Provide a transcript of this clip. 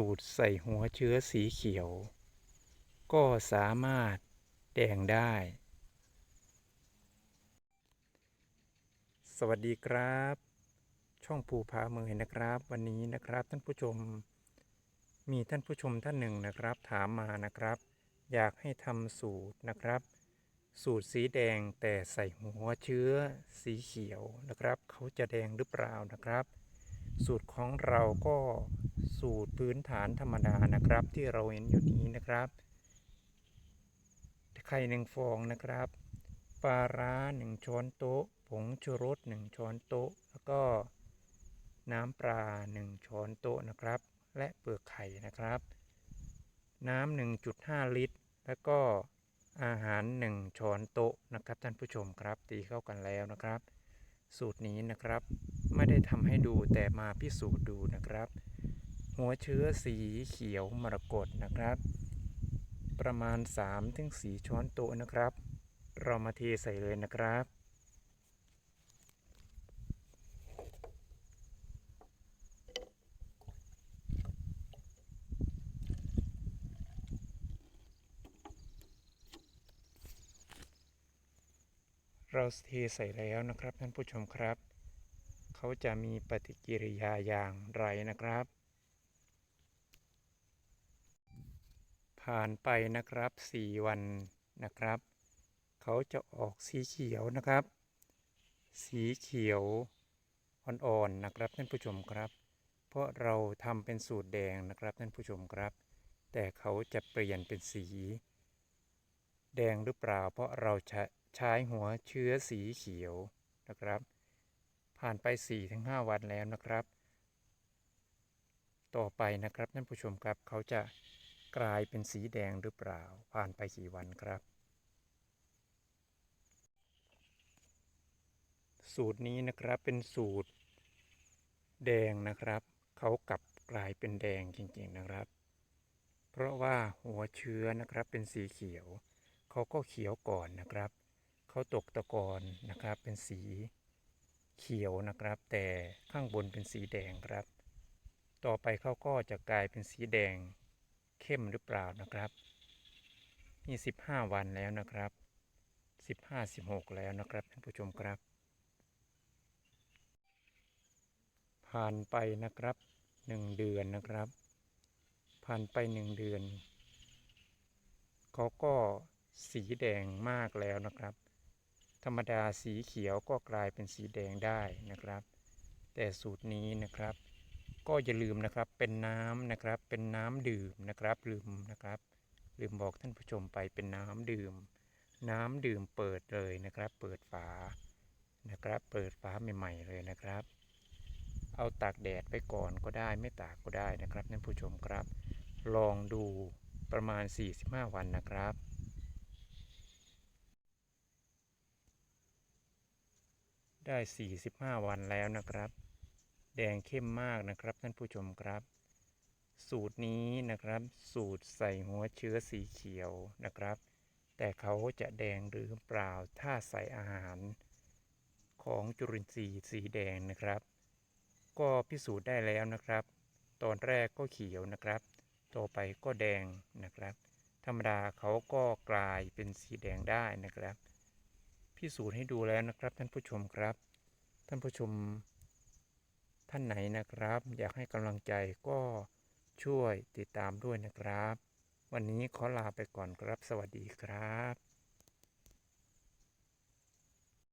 สูตรใส่หัวเชื้อสีเขียว ก็สามารถแดงได้ สวัสดีครับ ช่องภูผาเมยนะครับ วันนี้นะครับท่านผู้ชม มีท่านผู้ชมท่านหนึ่งนะครับ ถามมานะครับ อยากให้ทำสูตรนะครับ สูตรสีแดงแต่ใส่หัวเชื้อสีเขียวนะครับ เขาจะแดงหรือเปล่านะครับ สูตรของเราก็สูตรพื้นฐานธรรมดานะครับ ที่เราเห็นอยู่นี้นะครับไข่หนึ่งฟองนะครับปลาร้าหนึ่งช้อนโต๊ะ ผงชูรสหนึ่งช้อนโต๊ะ แล้วก็น้ำปลาหนึ่งช้อนโต๊ะนะครับ และเปลือกไข่นะครับ น้ำหนึ่งจุดห้าลิตร แล้วก็อาหารหนึ่งช้อนโต๊ะนะครับท่านผู้ชมครับตีเข้ากันแล้วนะครับ สูตรนี้นะครับ ไม่ได้ทำให้ดูแต่มาพิสูจน์ดูนะครับ หัวเชื้อสีเขียวมรกตนะครับ ประมาณ3ถึง4ช้อนโต๊ะนะครับ เรามาเทใส่เลยนะครับ เราเทใส่แล้วนะครับท่านผู้ชมครับ เขาจะมีปฏิกิริยาอย่างไรนะครับ ผ่านไปนะครับ 4 วันนะครับ เขาจะออกสีเขียวนะครับ สีเขียวอ่อนๆนะครับท่านผู้ชมครับ เพราะเราทำเป็นสูตรแดงนะครับท่านผู้ชมครับ แต่เขาจะเปลี่ยนเป็นสี แดงหรือเปล่า เพราะเราใช้ใช้หัวเชื้อสีเขียวนะครับ ผ่านไป 4-5 วันแล้วนะครับ ต่อไปนะครับท่านผู้ชมครับเขาจะกลายเป็นสีแดงหรือเปล่า ผ่านไปกี่วันครับ สูตรนี้นะครับเป็นสูตร แดงนะครับเขากลับกลายเป็นแดงจริงๆนะครับ เพราะว่าหัวเชื้อนะครับเป็นสีเขียวเขาก็เขียวก่อนนะครับ เขาตกตะกอนนะครับ เป็นสีเขียวนะครับ แต่ข้างบนเป็นสีแดงครับ ต่อไปเขาก็จะกลายเป็นสีแดงเข้มหรือเปล่านะครับนี่15 วันแล้วนะครับ 15 16 แล้วนะครับท่านผู้ชมครับ ผ่านไปนะครับ 1 เดือนนะครับ ผ่านไป 1 เดือนเขาก็สีแดงมากแล้วนะครับ ธรรมดาสีเขียวก็กลายเป็นสีแดงได้นะครับ แต่สูตรนี้นะครับ ก็อย่าลืมนะครับเป็นน้ำนะครับ เป็นน้ำดื่มนะครับลืมนะครับ ลืมบอกท่านผู้ชมไปเป็นน้ำดื่ม น้ำดื่มเปิดเลยนะครับ เปิดฝานะครับ เปิดฝาใหม่ๆเลยนะครับ เอาตากแดดไปก่อนก็ได้ไม่ตากก็ได้นะครับท่านผู้ชมครับ ลองดูประมาณ 45 วันนะครับ ได้ 45 วันแล้วนะครับ แดงเข้มมากนะครับท่านผู้ชมครับ สูตรนี้นะครับ สูตรใส่หัวเชื้อสีเขียวนะครับ แต่เขาจะแดงหรือเปล่าถ้าใส่อาหารของจุลินทรีย์สีแดงนะครับ ก็พิสูจน์ได้แล้วนะครับ ตอนแรกก็เขียวนะครับ ต่อไปก็แดงนะครับ ธรรมดาเขาก็กลายเป็นสีแดงได้นะครับ พิสูจน์ให้ดูแล้วนะครับ ท่านผู้ชมครับ ท่านผู้ชม ท่านไหนนะครับ อยากให้กำลังใจก็ช่วยติดตามด้วยนะครับ วันนี้ขอลาไปก่อนครับ สวัสดีครับ